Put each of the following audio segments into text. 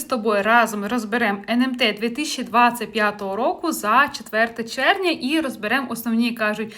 з тобою разом розберемо НМТ 2025 року за 4 червня і розберемо основні кажуть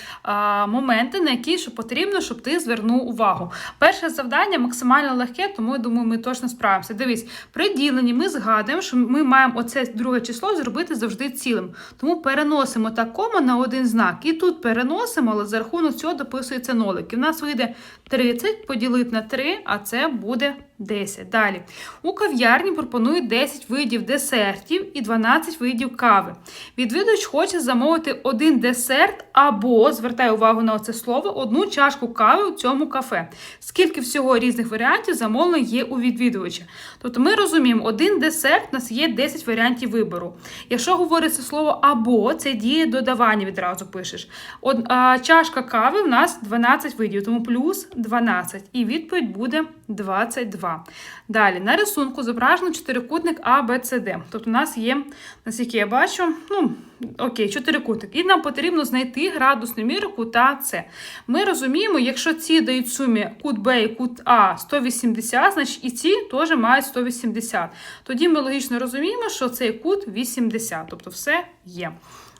моменти, на які потрібно, щоб ти звернув увагу. Перше завдання максимально легке, тому я думаю, ми точно справимося. Дивись, при діленні ми згадуємо, що ми маємо оце друге число зробити завжди цілим. Тому переносимо так кома на один знак. І тут переносимо, але за рахунок цього дописується нолик. І в нас вийде 30 поділити на 3, а це буде 10. Далі. У кав'ярні пропонують 10 видів десертів і 12 видів кави. Відвідувач хоче замовити один десерт або, звертай увагу на це слово, одну чашку кави у цьому кафе. Скільки всього різних варіантів замовлень є у відвідувача? Тобто ми розуміємо, один десерт у нас є 10 варіантів вибору. Якщо говориться слово або, це діє додавання відразу пишеш. Од, а, чашка кави в нас 12 видів, тому плюс 12. І відповідь буде 22. Далі, на рисунку зображено чотирикутник А, Б, С, Д. Тобто у нас є, наскільки я бачу, ну, окей, чотирикутник. І нам потрібно знайти градусну міру кута С. Ми розуміємо, якщо ці дають сумі кут Б і кут А 180, значить і ці теж мають 180. Тоді ми логічно розуміємо, що цей кут 80, тобто все є.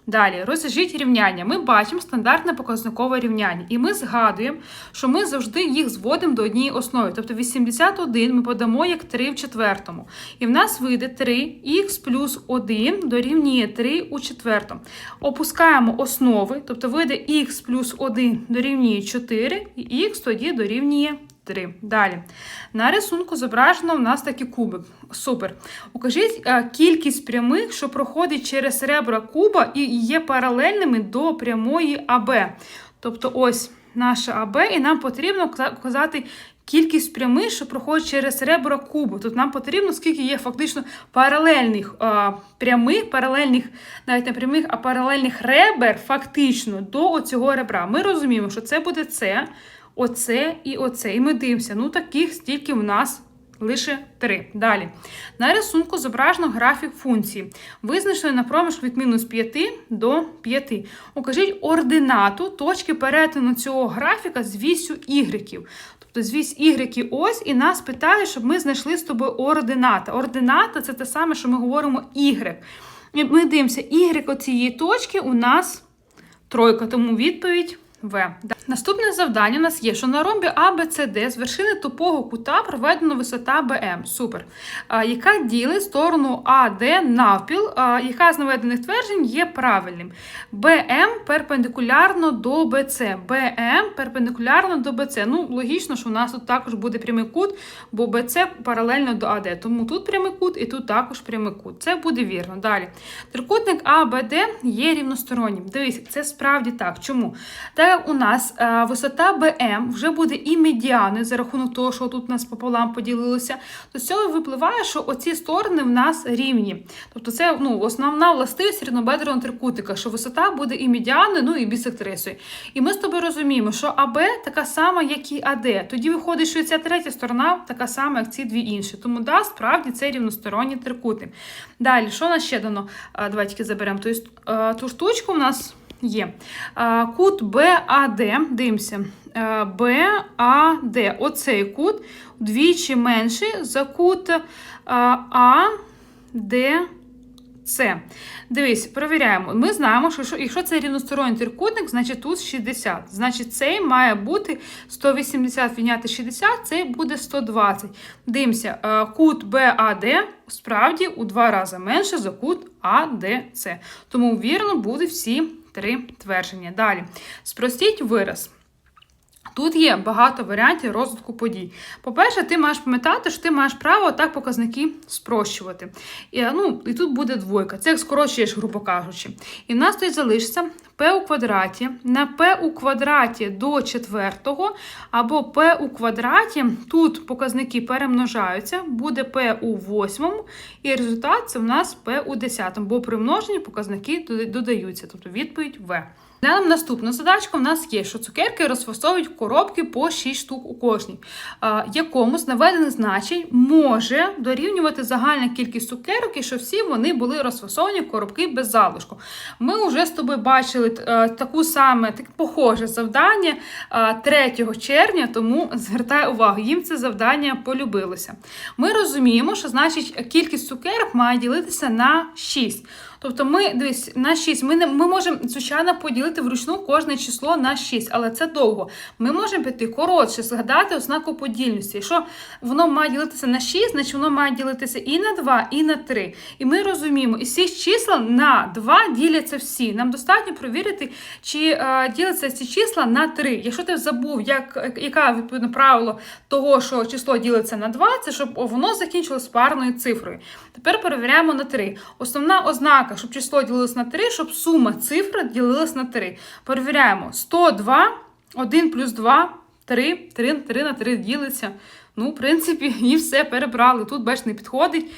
Далі, розв'яжіть рівняння. Ми бачимо стандартне показникове рівняння, і ми згадуємо, що ми завжди їх зводимо до однієї основи. Тобто 81 ми подамо як 3 в четвертому. І в нас вийде 3х плюс 1 дорівнює 3 у четвертому. Опускаємо основи, тобто вийде х плюс 1 дорівнює 4, і х тоді дорівнює 3. Далі. На рисунку зображено в нас такий кубик. Супер. Укажіть е, кількість прямих, що проходить через ребра куба і є паралельними до прямої АБ. Тобто ось наша АБ, і нам потрібно вказати кількість прямих, що проходить через ребра кубу. Тут нам потрібно, скільки є фактично паралельних е, прямих, паралельних, навіть не прямих, а паралельних ребер фактично до оцього ребра. Ми розуміємо, що це буде С. Оце і оце. І ми дивимося. Ну, таких стільки в нас лише три. Далі. На рисунку зображено графік функції. Визначено на проміжку від мінус 5 до 5. Укажіть ординату точки перетину цього графіка з вісю y. Тобто з вісь ось, і нас питають, щоб ми знайшли з тобою ордината. Ордината це те саме, що ми говоримо y. І ми дивимося, y оцієї точки у нас тройка, тому відповідь. В. Наступне завдання у нас є, що на ромбі ABCD з вершини тупого кута проведено висота BM. Супер. Яка ділить сторону АД навпіл, яка з наведених тверджень є правильним. BM перпендикулярно до BC. BM перпендикулярно до BC. Ну, логічно, що у нас тут також буде прямий кут, бо BC паралельно до AD. Тому тут прямий кут і тут також прямий кут. Це буде вірно. Далі. Трикутник ABD є рівностороннім. Дивіться, це справді так. Чому? Так у нас а, висота BM вже буде і медіани за рахунок того, що тут у нас пополам поділилося, то з цього випливає, що оці сторони в нас рівні. Тобто це ну, основна властивість рівнобедреного трикутника, що висота буде і медіани, ну і бісектрисою. І ми з тобою розуміємо, що АБ така сама, як і АД. Тоді виходить, що і ця третя сторона така сама, як ці дві інші. Тому да, справді це рівносторонній трикутник. Далі, що у нас ще дано? Давайте заберемо ту, ту штучку у нас. Є. Кут БАД, дивимося. БАД. Оцей кут вдвічі менший за кут АДЦ. Дивись, перевіряємо. Ми знаємо, що якщо це рівносторонній трикутник, значить тут 60. Значить, цей має бути 180 відняти 60, цей буде 120. Дивимося, кут БАД справді у два рази менше за кут АДЦ. Тому, вірно, будуть всі три твердження. Далі. Спростіть вираз. Тут є багато варіантів розвитку подій. По-перше, ти маєш пам'ятати, що ти маєш право так показники спрощувати. І, ну, і тут буде двойка. Це як скорочуєш, грубо кажучи. І в нас тут залишиться p у квадраті на p у квадраті до четвертого, або p у квадраті. Тут показники перемножаються, буде p у восьмому, і результат це в нас p у десятому, бо при множенні показники додаються. Тобто відповідь В. Глянемо наступну задачку. У нас є, що цукерки розфасовують коробки по 6 штук у кожній, якому з наведених значень може дорівнювати загальна кількість цукерок, і що всі вони були розфасовані в коробки без залишку. Ми вже з тобою бачили е, таку саме так, похоже завдання е, 3 червня, тому звертай увагу, їм це завдання полюбилося. Ми розуміємо, що значить кількість цукерок має ділитися на 6. Тобто ми дивись, на 6. Ми не ми можемо, звичайно, поділити вручну кожне число на 6, але це довго. Ми можемо піти коротше, згадати ознаку подільності. Якщо воно має ділитися на 6, значить воно має ділитися і на 2, і на 3. І ми розуміємо, із цих чисел на 2 діляться всі. Нам достатньо провірити, чи е, діляться ці числа на 3. Якщо ти забув, як, яке відповідно правило того, що число ділиться на 2, це щоб воно закінчилось парною цифрою. Тепер перевіряємо на 3. Основна ознака, щоб число ділилось на 3, щоб сума цифр ділилась на 3. Перевіряємо 102, 1 плюс 2, 3, 3, 3 на 3 ділиться. Ну, в принципі, і все перебрали. Тут, бач, не підходить.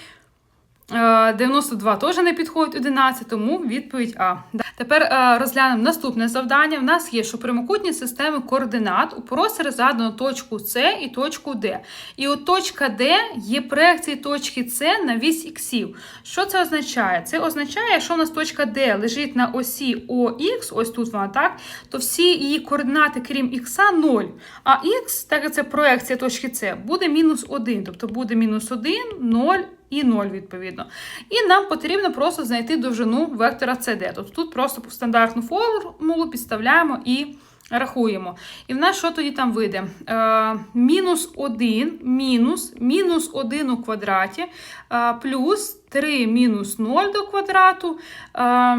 Е, 92 теж не підходить 11, тому відповідь А. Тепер е, розглянемо наступне завдання. В нас є, що прямокутні системи координат у просторі задано точку С і точку Д. І от точка Д є проекції точки С на вісь іксів. Що це означає? Це означає, що у нас точка Д лежить на осі ОХ, ось тут вона так, то всі її координати, крім х, 0. А х, так як це проекція точки С, буде мінус 1. Тобто буде мінус 1, 0 і 0, відповідно. І нам потрібно просто знайти довжину вектора CD. Тобто тут просто стандартну формулу підставляємо і рахуємо. І в нас що тоді там вийде? Е, мінус 1 мінус мінус 1 у квадраті, е, плюс 3 мінус 0 до квадрату. Е,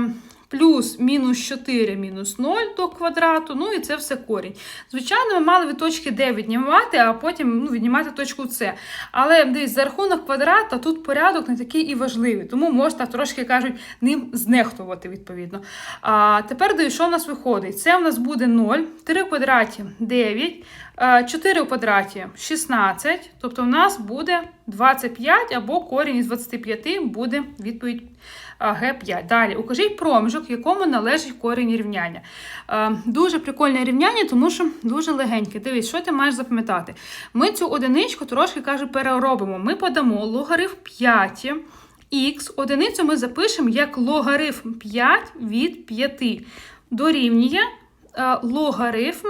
Плюс мінус 4 мінус 0 до квадрату, ну і це все корінь. Звичайно, ми мали від точки D віднімати, а потім ну, віднімати точку С. Але дивись, за рахунок квадрата тут порядок не такий і важливий, тому можна трошки кажуть ним знехтувати, відповідно. А тепер дивись, що в нас виходить? Це у нас буде 0, 3 в квадраті 9, 4 в квадраті 16, тобто в нас буде 25 або корінь із 25 буде відповідь Г5. Далі, укажіть проміжок, якому належить корінь рівняння. Дуже прикольне рівняння, тому що дуже легеньке. Дивись, що ти маєш запам'ятати? Ми цю одиничку трошки каже, переробимо. Ми подамо логарифм 5. Х одиницю ми запишемо як логарифм 5 від 5. Дорівнює логарифм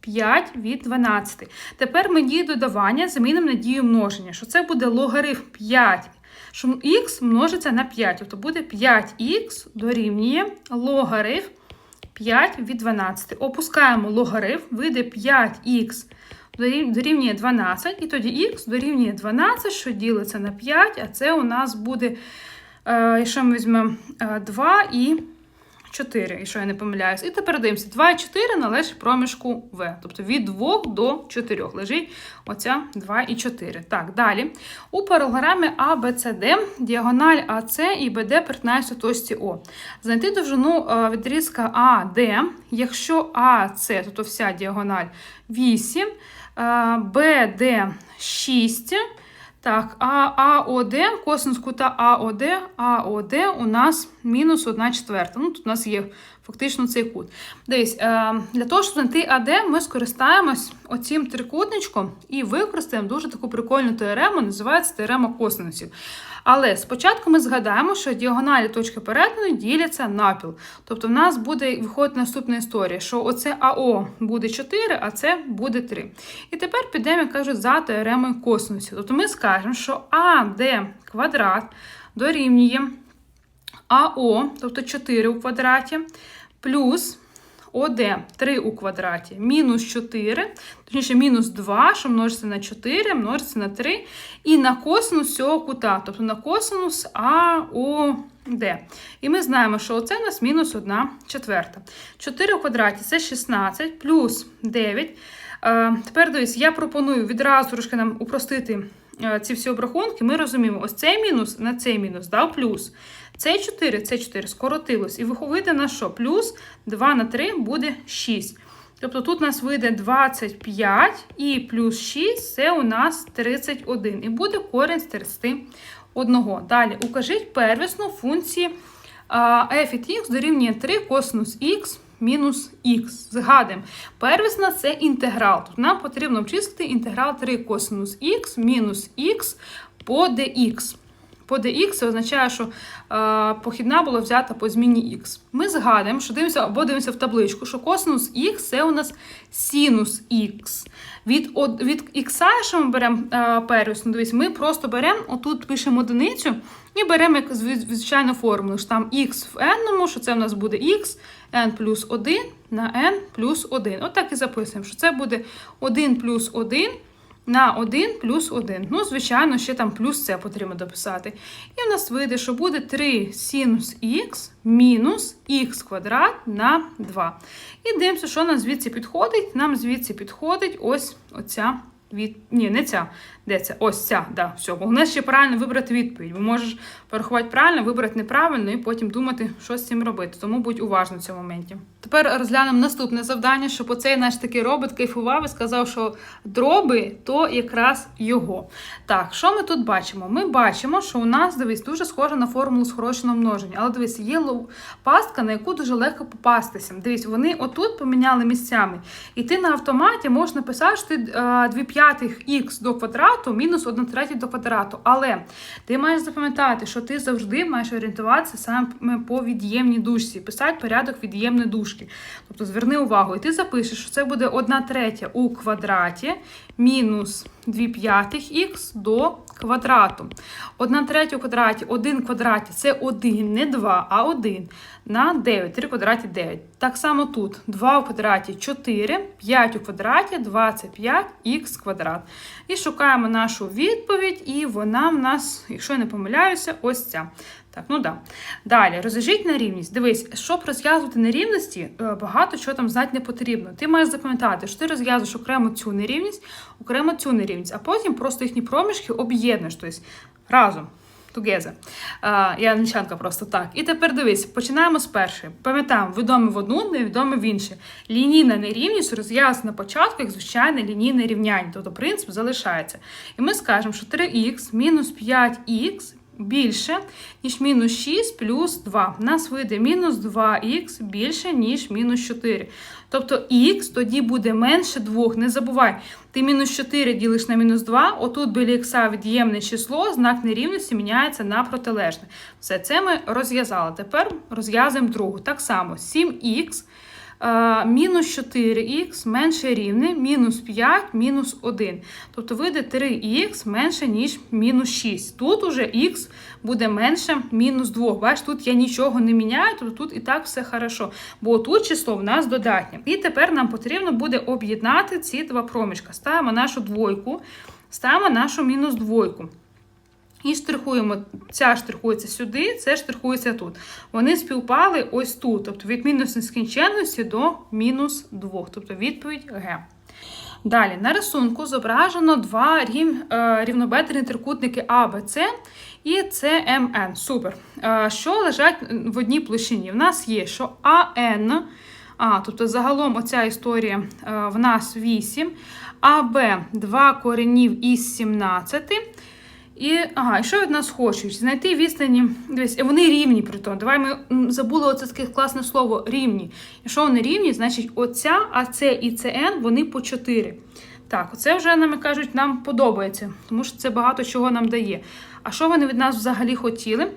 5 від 12. Тепер ми дію додавання замінимо на дію множення, що це буде логарифм 5, що х множиться на 5. Тобто буде 5х дорівнює логарифм 5 від 12. Опускаємо логарифм, вийде 5х дорівнює 12, і тоді х дорівнює 12, що ділиться на 5, а це у нас буде, якщо ми візьмемо 2 і 4, якщо я не помиляюсь. І тепер дивимося, 2 і 4 належить проміжку В. Тобто від 2 до 4 лежить оця 2 і 4. Так, далі. У паралограмі С, діагональ АС і БД перетинаються в точці О. Знайти довжину відрізка АД, якщо АС, тобто вся діагональ 8, БД 6. Так, АОД, косинус кута АОД, АОД у нас мінус 1 четверта. Ну, тут у нас є фактично цей кут. Дивись, для того, щоб знайти АД, ми скористаємось оцим трикутничком і використаємо дуже таку прикольну теорему, називається теорема косинусів. Але спочатку ми згадаємо, що діагоналі точки перетину діляться напіл. Тобто в нас буде виходити наступна історія, що оце АО буде 4, а це буде 3. І тепер підемо, як кажуть, за теоремою косинусів. Тобто ми скажемо, що АД квадрат дорівнює АО, тобто 4 у квадраті, плюс ОД 3 у квадраті, мінус 4, точніше, мінус 2, що множиться на 4, множиться на 3, і на косинус цього кута, тобто на косинус АОД. І ми знаємо, що оце у нас мінус 1 четверта. 4 у квадраті це 16, плюс 9. Е, тепер дивись, я пропоную відразу трошки нам упростити ці всі обрахунки. Ми розуміємо, ось цей мінус на цей мінус дав плюс. Цей 4, цей 4 скоротилось. І вийде на що? Плюс 2 на 3 буде 6. Тобто тут у нас вийде 25 і плюс 6 це у нас 31. І буде корінь з 31. Далі укажіть первісну функції f від x дорівнює 3 косинус х мінус х. Згадуємо, первісна це інтеграл. Тут нам потрібно обчислити інтеграл 3 косинус х мінус х по dx. По dx означає, що е, похідна була взята по зміні х. Ми згадуємо, що дивимося або дивимося в табличку, що косинус х це у нас синус х. Від, од, від х, що ми беремо е, первісну, дивись, ми просто беремо, отут пишемо одиницю і беремо як звичайну формулу, що там х в n, що це у нас буде х, n плюс 1 на n плюс 1. От так і записуємо, що це буде 1 плюс 1 на 1 плюс 1. Ну, звичайно, ще там плюс це потрібно дописати. І в нас вийде, що буде 3 синус х мінус х квадрат на 2. І дивимося, що нам звідси підходить. Нам звідси підходить ось оця від... Ні, не ця. Де це? Ось ця, да, все. Головне ще правильно вибрати відповідь. Бо можеш порахувати правильно, вибрати неправильно і потім думати, що з цим робити. Тому будь уважним в цьому моменті. Тепер розглянемо наступне завдання, щоб оцей наш такий робот кайфував і сказав, що дроби то якраз його. Так, що ми тут бачимо? Ми бачимо, що у нас, дивись, дуже схоже на формулу скороченого множення. Але дивись, є пастка, на яку дуже легко попастися. Дивись, вони отут поміняли місцями. І ти на автоматі можеш написати, що ти 2 п'ятих х до квадрату мінус 1 третя до квадрату. Але ти маєш запам'ятати, що ти завжди маєш орієнтуватися саме по від'ємній дужці, писати порядок від'ємної дужки. Тобто зверни увагу, і ти запишеш, що це буде 1 третя у квадраті мінус 2 п'ятих х до квадрату. 1 третя у квадраті, 1 квадраті це 1, не 2, а 1 на 9, 3 квадраті 9. Так само тут 2 у квадраті 4, 5 у квадраті 25 х квадрат. І шукаємо нашу відповідь, і вона в нас, якщо я не помиляюся, ось ця. Так, ну да. Далі, розв'яжіть на рівність. Дивись, щоб розв'язувати нерівності, е, багато чого там знати не потрібно. Ти маєш запам'ятати, що ти розв'язуєш окремо цю нерівність, окремо цю нерівність, а потім просто їхні проміжки об'єднуєш, тобто разом. Together. А, я англічанка просто так. І тепер дивись, починаємо з першої. Пам'ятаємо, відоме в одну, невідоме в інше. Лінійна нерівність розв'язана на початку як звичайне лінійне рівняння, тобто принцип залишається. І ми скажемо, що 3х мінус 5х більше, ніж мінус 6 плюс 2. У нас вийде мінус 2х більше, ніж мінус 4. Тобто х тоді буде менше 2. Не забувай, ти мінус 4 ділиш на мінус 2, отут біля х від'ємне число, знак нерівності міняється на протилежне. Все це ми розв'язали. Тепер розв'язуємо другу. Так само 7х. Е, Мінус 4х менше рівне, мінус 5, мінус 1. Тобто вийде 3х менше, ніж мінус 6. Тут уже х буде менше мінус 2. Бачиш, тут я нічого не міняю, тобто тут і так все хорошо. Бо тут число в нас додатнє. І тепер нам потрібно буде об'єднати ці два проміжка. Ставимо нашу двойку, ставимо нашу мінус двойку. І штрихуємо, ця штрихується сюди, це штрихується тут. Вони співпали ось тут, тобто від мінус нескінченності до мінус 2, тобто відповідь Г. Далі, на рисунку зображено два рів, е, рівнобедерні трикутники А, Б, С і СМН. Супер. Е, що лежать в одній площині? В нас є, що АН, а, тобто загалом оця історія е, в нас 8, АБ 2 коренів із 17. І, ага, і що від нас хочуть? Знайти відстані. Дивись, вони рівні при тому. Давай ми забули оце таке класне слово рівні. Якщо вони рівні, значить оця, АЦ і ЦН вони по 4. Так, оце вже нам кажуть, нам подобається, тому що це багато чого нам дає. А що вони від нас взагалі хотіли?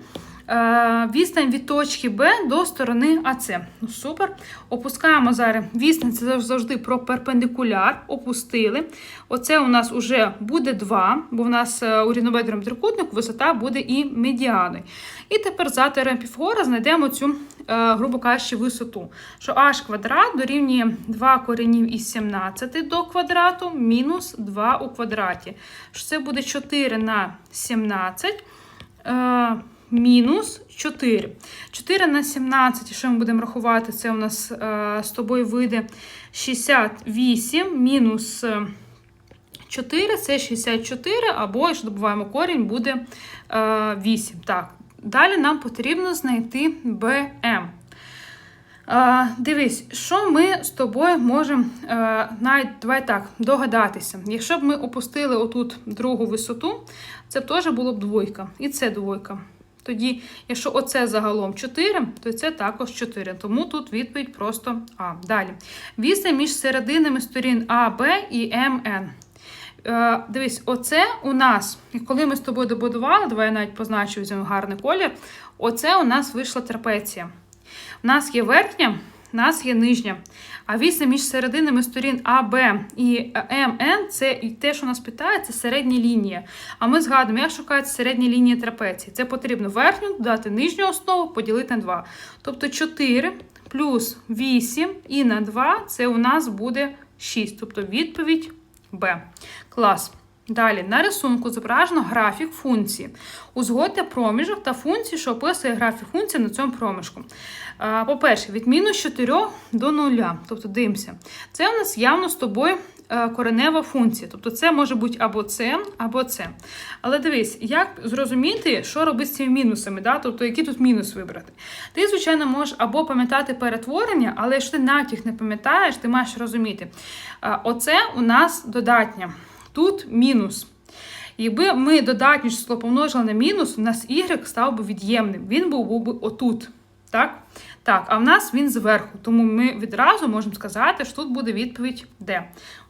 Е, відстань від точки Б до сторони АЦ. Ну, супер. Опускаємо зараз відстань, це завжди про перпендикуляр. Опустили. Оце у нас вже буде 2, бо в нас е, у рівнобедреному трикутнику висота буде і медіаною. І тепер за теорем Піфагора знайдемо цю, е, грубо кажучи, висоту. Що h квадрат дорівнює 2 коренів із 17 до квадрату мінус 2 у квадраті. Що це буде 4 на 17. Е, мінус 4. 4 на 17, що ми будемо рахувати, це у нас е, з тобою вийде 68 мінус е, 4, це 64, або, якщо добуваємо корінь, буде е, 8. Так, далі нам потрібно знайти. Е, дивись, що ми з тобою можемо е, навіть давай так, догадатися. Якщо б ми опустили отут другу висоту, це б теж було б двойка. І це двойка. Тоді, якщо оце загалом 4, то це також 4. Тому тут відповідь просто А. Далі. Відстань між серединами сторін А, Б і МН. Е, дивись, оце у нас, коли ми з тобою добудували, давай я навіть позначу візьмемо гарний колір. Оце у нас вийшла трапеція. У нас є верхня, у нас є нижня. А відстань між серединами сторін А, Б і МН це і те, що нас питає, це середня лінія. А ми згадуємо, як шукається середні лінії трапеції. Це потрібно верхню додати нижню основу, поділити на 2. Тобто 4 плюс 8 і на 2 це у нас буде 6. Тобто відповідь Б. Клас. Далі на рисунку зображено графік функції. Узгодьте проміжок та функції, що описує графік функції на цьому проміжку. По-перше, від мінус 4 до 0. Тобто дивимося. Це у нас явно з тобою е, коренева функція. Тобто це може бути або це, або це. Але дивись, як зрозуміти, що робити з цими мінусами, да? тобто який тут мінус вибрати. Ти, звичайно, можеш або пам'ятати перетворення, але якщо ти натяг не пам'ятаєш, ти маєш розуміти. Оце у нас додатня. Тут мінус. Якби ми додатнє число помножили на мінус, у нас y став би від'ємним. Він був, би отут. Так? Так, а в нас він зверху. Тому ми відразу можемо сказати, що тут буде відповідь Д.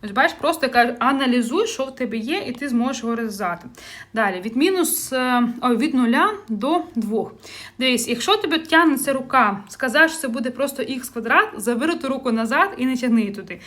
Ось бачиш, просто я кажу, аналізуй, що в тебе є, і ти зможеш його розв'язати. Далі, від мінус е, ой, від 0 до 2. Дивись, якщо тебе тягнеться рука, сказати, що це буде просто х квадрат, забери ту руку назад і не тягни туди.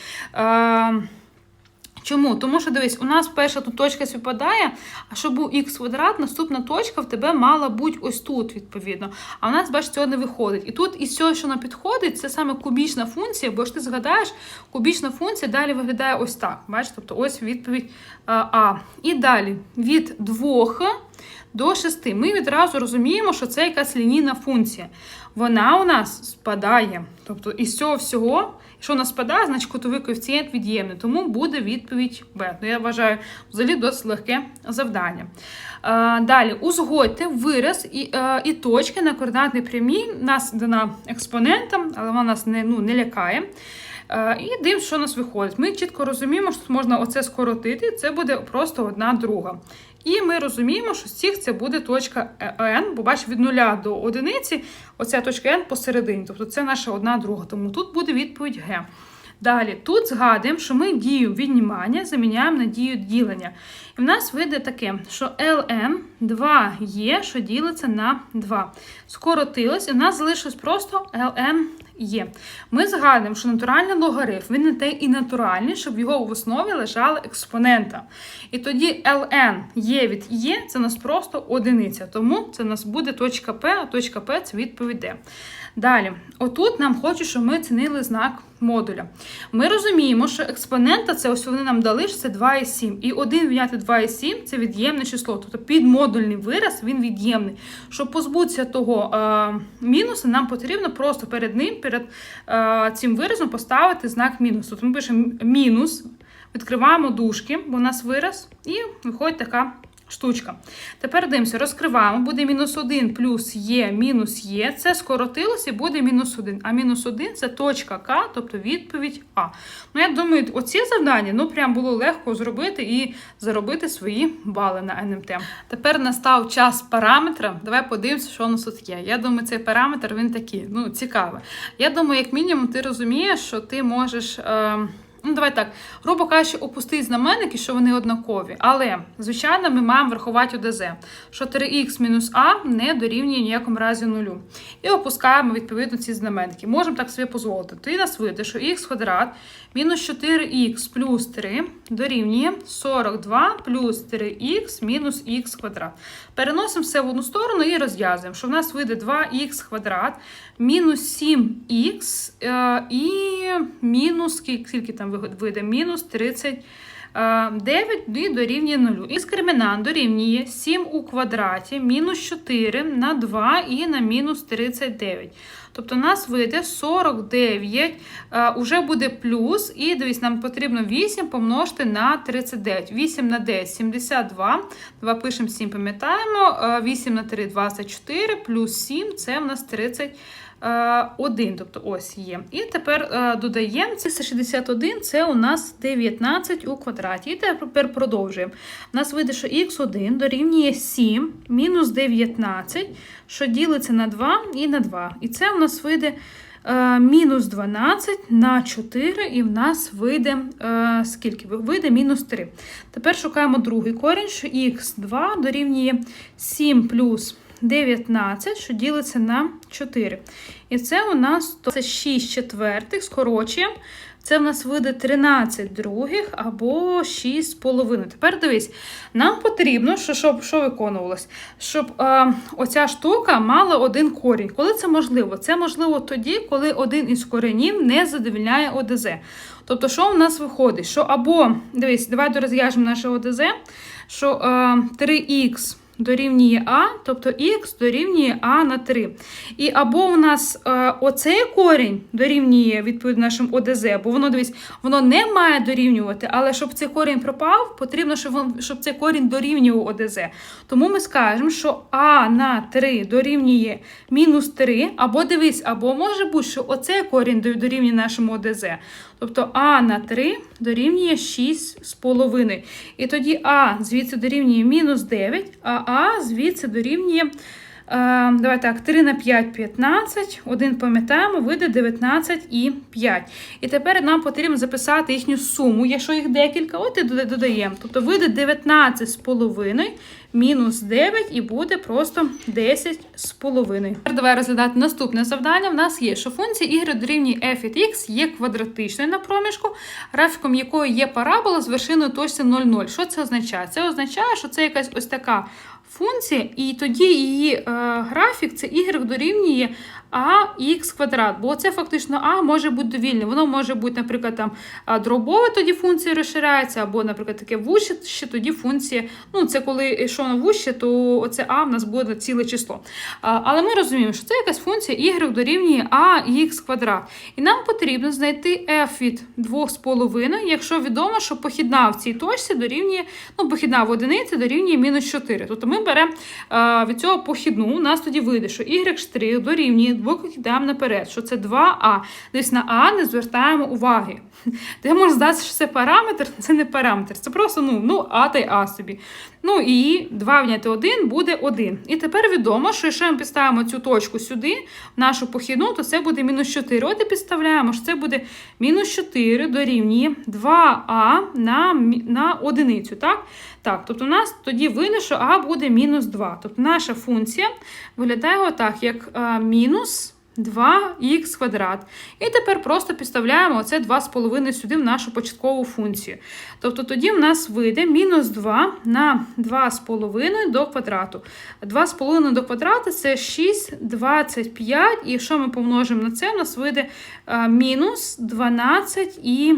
Е, Чому? Тому що дивись, у нас перша тут точка співпадає, а щоб був х квадрат, наступна точка в тебе мала бути ось тут, відповідно. А у нас, бачиш, цього не виходить. І тут із цього, що нам підходить, це саме кубічна функція, бо ж ти згадаєш, кубічна функція далі виглядає ось так. Бачиш, тобто ось відповідь А. І далі від 2 до 6. Ми відразу розуміємо, що це якась лінійна функція. Вона у нас спадає. Тобто із цього всього. Якщо вона спадає, значить кутовий коефіцієнт від'ємний, тому буде відповідь Б. Ну, я вважаю, взагалі досить легке завдання. А, далі, узгодьте вираз і а, і точки на координатній прямій. Нас дана експонентом, але вона нас не, ну, не лякає. А, і дивимося, що у нас виходить. Ми чітко розуміємо, що можна оце скоротити, це буде просто одна друга. І ми розуміємо, що з цих це буде точка n, бо бачиш, від 0 до 1 оця точка n посередині. Тобто це наша одна друга. Тому тут буде відповідь Г. Далі, тут згадуємо, що ми дію віднімання заміняємо на дію ділення. І в нас вийде таке, що ln 2 є, що ділиться на 2. Скоротилось, і в нас залишилось просто ln є. Ми згадуємо, що натуральний логарифм він не те і натуральний, щоб його в основі лежала експонента. І тоді ln є від є, це у нас просто одиниця. Тому це у нас буде точка P, а точка P це відповідь D. Далі, отут нам хочуть, щоб ми цінили знак модуля. Ми розуміємо, що експонента це ось вони нам дали, що це 2,7. І 1 відняти 2,7 це від'ємне число. Тобто підмодульний вираз він від'ємний. Щоб позбутися того е, мінуса, нам потрібно просто перед ним, перед е, цим виразом поставити знак мінус. Тобто ми пишемо мінус, відкриваємо дужки, бо у нас вираз, і виходить така. Штучка. Тепер дивимося, розкриваємо, буде мінус 1 плюс є мінус є. Це скоротилося і буде мінус 1. А мінус 1 це точка К, тобто відповідь А. Ну, я думаю, оці завдання ну, прям було легко зробити і заробити свої бали на НМТ. Тепер настав час параметра. Давай подивимося, що у нас тут є. Я думаю, цей параметр він такий, ну, цікавий. Я думаю, як мінімум, ти розумієш, що ти можеш. Е Ну, давай так, грубо кажучи, опусти знаменники, що вони однакові. Але, звичайно, ми маємо врахувати ОДЗ, що 3х мінус А не дорівнює ніякому разі нулю. І опускаємо, відповідно, ці знаменники. Можемо так собі дозволити. Тоді нас вийде, що х квадрат мінус 4х плюс 3 дорівнює 42 плюс 3х мінус х квадрат. Переносимо все в одну сторону і розв'язуємо, що в нас вийде 2х квадрат мінус 7х е, і мінус скільки там вийде? Мінус 30. Е, 9 дорівнює 0. Іскримінант дорівнює 7 у квадраті мінус 4 на 2 і на мінус 39. Тобто у нас вийде 49, е, уже буде плюс, і дивіться, нам потрібно 8 помножити на 39. 8 на 10 72. 2 пишемо 7, пам'ятаємо. Е, 8 на 3 24, плюс 7 це в нас 39. 1, тобто ось є. І тепер е, додаємо 361 це у нас 19 у квадраті. І тепер продовжуємо. У нас вийде, що х1 дорівнює 7 мінус 19, що ділиться на 2 і на 2. І це у нас вийде е, мінус 12 на 4, і в нас вийде е, скільки? Вийде мінус 3. Тепер шукаємо другий корінь, що х2 дорівнює 7 плюс 19, що ділиться на 4. І це у нас це 6 четвертих, скорочуємо. Це в нас вийде 13 других або 6 з половиною. Тепер дивись, нам потрібно, що, щоб що виконувалось, щоб е, оця штука мала один корінь. Коли це можливо? Це можливо тоді, коли один із коренів не задовільняє ОДЗ. Тобто, що в нас виходить? Що або, дивись, давай розв'яжемо наше ОДЗ, що е, 3х дорівнює А, тобто х дорівнює А на 3. І або у нас е, оцей корінь дорівнює відповідно нашим ОДЗ, бо воно дивись, воно не має дорівнювати, але щоб цей корінь пропав, потрібно, щоб, цей корінь дорівнював ОДЗ. Тому ми скажемо, що А на 3 дорівнює мінус 3, або дивись, або може бути, що оцей корінь дорівнює нашому ОДЗ. Тобто А на 3 дорівнює 6,5. І тоді А звідси дорівнює мінус 9, а А звідси дорівнює. Е, давай так, 3 на 5 15, один пам'ятаємо, вийде 19 і 5. І тепер нам потрібно записати їхню суму, якщо їх декілька, от і додаємо. Тобто вийде 19 з половиною мінус 9 і буде просто 10 з половиною. Тепер давай розглядати наступне завдання. В нас є, що функція y дорівнює f від x є квадратичною на проміжку, графіком якої є парабола з вершиною точці 0,0. Що це означає? Це означає, що це якась ось така функція, і тоді її е, графік це y дорівнює ax квадрат, бо це фактично а може бути довільне. Воно може бути, наприклад, там дробове, тоді функція розширяється, або, наприклад, таке вуще, ще тоді функція. Ну, це коли якщо воно вуще, то оце а в нас буде ціле число. Але ми розуміємо, що це якась функція y дорівнює ax квадрат. І нам потрібно знайти f від 2,5, якщо відомо, що похідна в цій точці дорівнює, ну, похідна в одиниці дорівнює мінус 4. Тобто ми беремо від цього похідну, у нас тоді вийде, що y' дорівнює, викидаємо наперед, що це 2а. Десь на а не звертаємо уваги. Ти можеш здатися, що це параметр, це не параметр. Це просто ну, ну а та й а собі. Ну і 2 відняти 1 буде 1. І тепер відомо, що якщо ми підставимо цю точку сюди, в нашу похідну, то це буде мінус 4. От і підставляємо, що це буде мінус 4 дорівнює 2а на, на одиницю. Так? Так, тобто у нас тоді вийде, що а буде мінус 2. Тобто наша функція виглядає отак, як а, мінус 2х квадрат. І тепер просто підставляємо оце 2,5 сюди в нашу початкову функцію. Тобто тоді в нас вийде мінус 2 на 2,5 до квадрату. 2,5 до квадрату це 6, 25, і якщо ми помножимо на це, у нас вийде мінус 12 і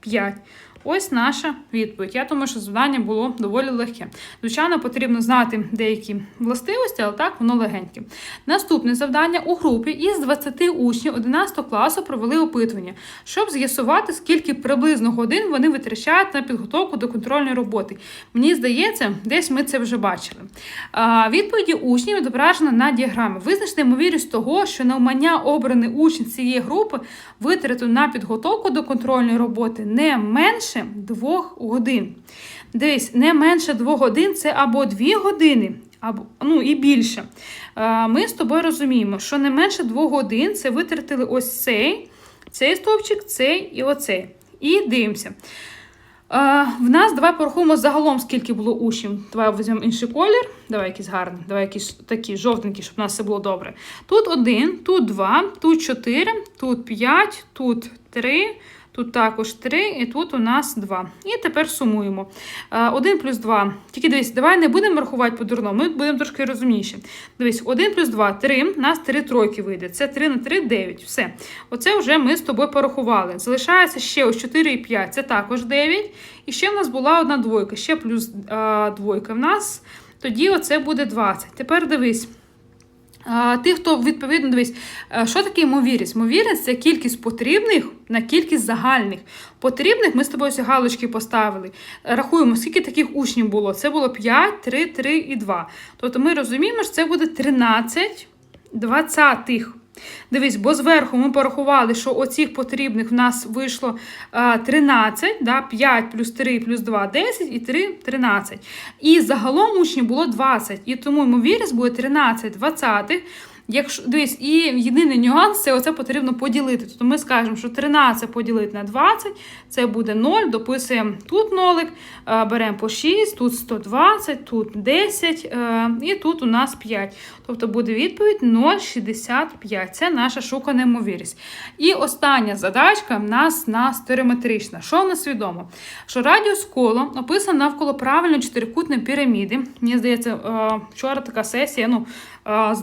5. Ось наша відповідь. Я думаю, що завдання було доволі легке. Звичайно, потрібно знати деякі властивості, але так воно легеньке. Наступне завдання у групі із 20 учнів 11 класу провели опитування, щоб з'ясувати, скільки приблизно годин вони витрачають на підготовку до контрольної роботи. Мені здається, десь ми це вже бачили. Відповіді учнів відображено на діаграмі. Визначте ймовірність того, що навмання обраний учень цієї групи витратив на підготовку до контрольної роботи не менше двох годин. Дивись, не менше двох годин це або дві години, або ну і більше. Е, Ми з тобою розуміємо, що не менше двох годин це витратили ось цей, цей стовпчик, цей і оцей. І дивимося. Е, в нас давай порахуємо загалом, скільки було учнів. Давай візьмемо інший колір. Давай якийсь гарний, давай якийсь такий жовтенький, щоб у нас все було добре. Тут один, тут два, тут чотири, тут п'ять, тут три. Тут також 3, і тут у нас 2. І тепер сумуємо. 1 плюс 2. Тільки дивись, давай не будемо рахувати по-дурному, ми будемо трошки розумніші. Дивись, 1 плюс 2 3. У нас 3 тройки вийде. Це 3 на 3 9. Все. Оце вже ми з тобою порахували. Залишається ще ось 4 і 5. Це також 9. І ще в нас була одна двойка, ще плюс а, двойка в нас. Тоді оце буде 20. Тепер дивись. Ті, хто відповідно дивись, е, що таке ймовірність? Ймовірність це кількість потрібних на кількість загальних. Потрібних ми з тобою ці галочки поставили. Рахуємо, скільки таких учнів було. Це було 5, 3, 3 і 2. Тобто ми розуміємо, що це буде 13 двадцятих. Дивись, бо зверху ми порахували, що оцих потрібних в нас вийшло е, 13, да, 5 плюс 3 плюс 2 10 і 3 13. І загалом учнів було 20. І тому ймовірність буде 13 двадцятих. Якщо дивись, і єдиний нюанс це оце потрібно поділити. Тобто ми скажемо, що 13 поділити на 20, це буде 0, дописуємо тут нолик, е, беремо по 6, тут 120, тут 10 е, і тут у нас 5. Тобто буде відповідь 0,65. Це наша шукана ймовірність. І остання задачка в нас на стереометрична. Що в нас відомо? Що радіус коло описано навколо правильної чотирикутної піраміди. Мені здається, е, вчора така сесія. ну,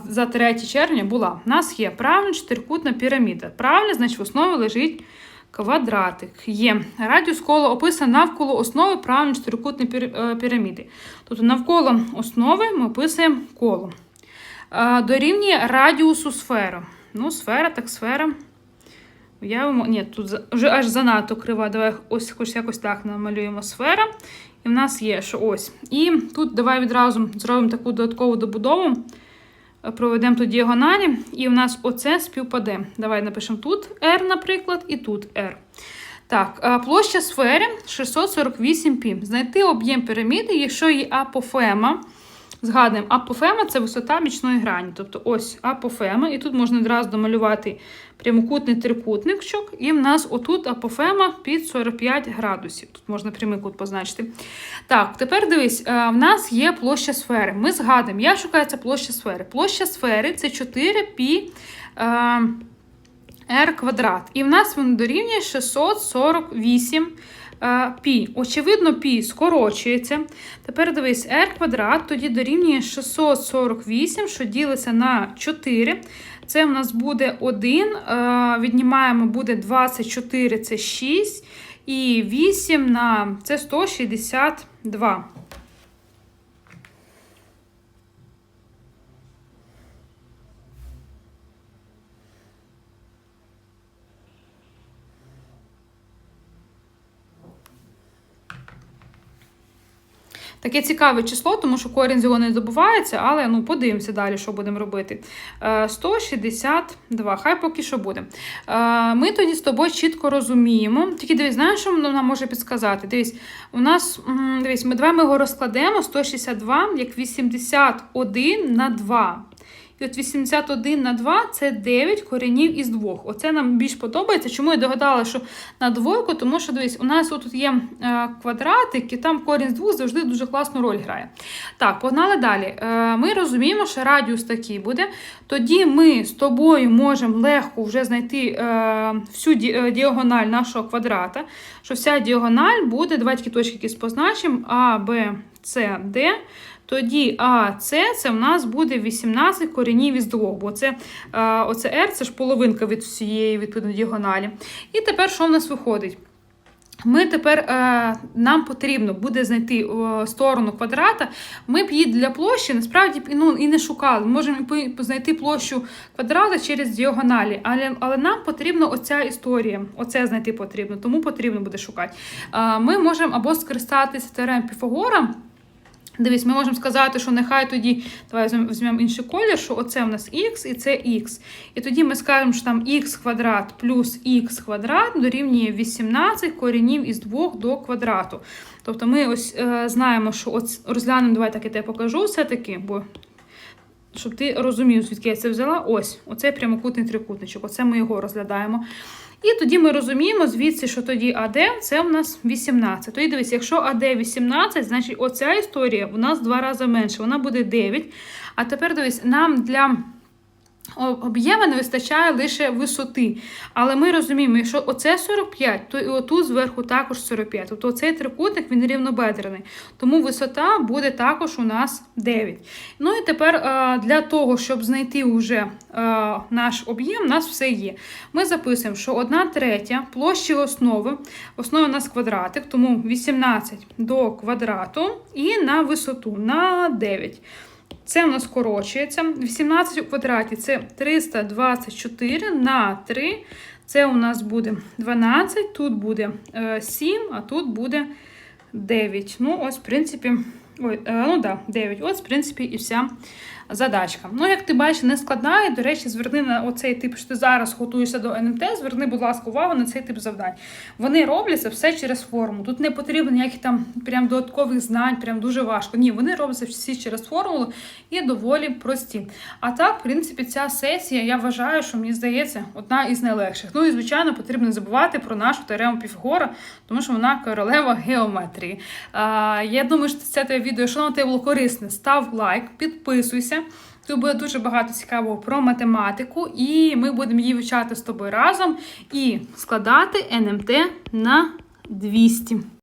за 3 червня була. У нас є правильна чотирикутна піраміда. Правильно, значить, в основі лежить квадратик. Є радіус кола описано навколо основи правильної чотирикутної е, піраміди. Тобто навколо основи ми описуємо коло. Е, Дорівнює радіусу сфери. Ну, сфера, так сфера. Уявимо, ні, тут вже аж занадто крива. Давай ось хоч якось так намалюємо сфера. І в нас є, що ось. І тут давай відразу зробимо таку додаткову добудову. Проведемо тут діагоналі, і в нас оце співпаде. Давай напишемо тут R, наприклад, і тут R. Так, е, площа сфери 648 пі. Знайти об'єм піраміди, якщо її апофема. Згадуємо, апофема це висота бічної грані. Тобто ось апофема, і тут можна одразу домалювати прямокутний трикутничок, і в нас отут апофема під 45 градусів. Тут можна прямий кут позначити. Так, тепер дивись, е, в нас є площа сфери. Ми згадуємо, я шукаю це площа сфери. Площа сфери це 4 пі. Е, r квадрат. І в нас він дорівнює 648 е, пі. Очевидно, пі скорочується. Тепер дивись, r квадрат тоді дорівнює 648, що ділиться на 4. Це в нас буде 1. е, Віднімаємо, буде 24, це 6. І 8 на це 162. Таке цікаве число, тому що корінь з його не добувається, але ну, подивимося далі, що будемо робити. Е, 162, хай поки що буде. Е, Ми тоді з тобою чітко розуміємо. Тільки дивись, знаєш, що нам може підсказати? Дивись, у нас, дивись, ми два ми його розкладемо 162 як 81 на 2. І от 81 на 2 це 9 коренів із 2. Оце нам більш подобається. Чому я догадала, що на двойку? Тому що дивись, у нас тут є е, квадратик, і там корінь з 2 завжди дуже класну роль грає. Так, погнали далі. Е, Ми розуміємо, що радіус такий буде. Тоді ми з тобою можемо легко вже знайти е, всю ді- діагональ нашого квадрата. Що вся діагональ буде, давай такі точки якісь позначимо, А, Б, С, Д. Тоді АС це в нас буде 18 коренів із 2, бо це е, оце R це ж половинка від всієї відповідно діагоналі. І тепер що в нас виходить? Ми тепер е, нам потрібно буде знайти сторону квадрата. Ми б її для площі насправді ну, і не шукали. Можемо знайти площу квадрата через діагоналі, але, але нам потрібна оця історія. Оце знайти потрібно, тому потрібно буде шукати. Е, ми можемо або скористатися теоремою Піфагора. Дивись, ми можемо сказати, що нехай тоді, давай візьмемо- інший колір, що оце в нас х і це х. І тоді ми скажемо, що там х квадрат плюс х квадрат дорівнює 18 корінів із 2 до квадрату. Тобто ми ось е, знаємо, що ось розглянемо, давай так я тебе покажу все-таки, бо щоб ти розумів, звідки я це взяла. Ось, оцей прямокутний трикутничок, оце ми його розглядаємо. І тоді ми розуміємо звідси, що тоді АД це у нас 18. Тоді дивись, якщо АД 18, значить оця історія у нас в два рази менше, вона буде 9. А тепер дивись, нам для об'єма не вистачає лише висоти. Але ми розуміємо, якщо оце 45, то і отут зверху також 45. Тобто цей трикутник він рівнобедрений. Тому висота буде також у нас 9. Ну і тепер е, для того, щоб знайти вже е, наш об'єм, у нас все є. Ми записуємо, що 1 третя площі основи. В основі у нас квадратик, тому 18 до квадрату і на висоту на 9. Це у нас скорочується. 18 у квадраті це 324 на 3. Це у нас буде 12, тут буде е, 7, а тут буде 9. Ну, ось, в принципі, Ой, е, ну да, 9. От, в принципі, і вся задачка. Ну, як ти бачиш, не складна. І, До речі, зверни на оцей тип, що ти зараз готуєшся до НМТ, зверни, будь ласка, увагу на цей тип завдань. Вони робляться все через форму. Тут не потрібно ніяких там прям додаткових знань, прям дуже важко. Ні, вони робляться всі через формулу і доволі прості. А так, в принципі, ця сесія, я вважаю, що мені здається, одна із найлегших. Ну і звичайно, потрібно не забувати про нашу теорему Піфагора, тому що вона королева геометрії. А, я думаю, що це те відео, що воно тебе було корисне, став лайк, підписуйся. Тут буде дуже багато цікавого про математику, і ми будемо її вивчати з тобою разом і складати НМТ на 200.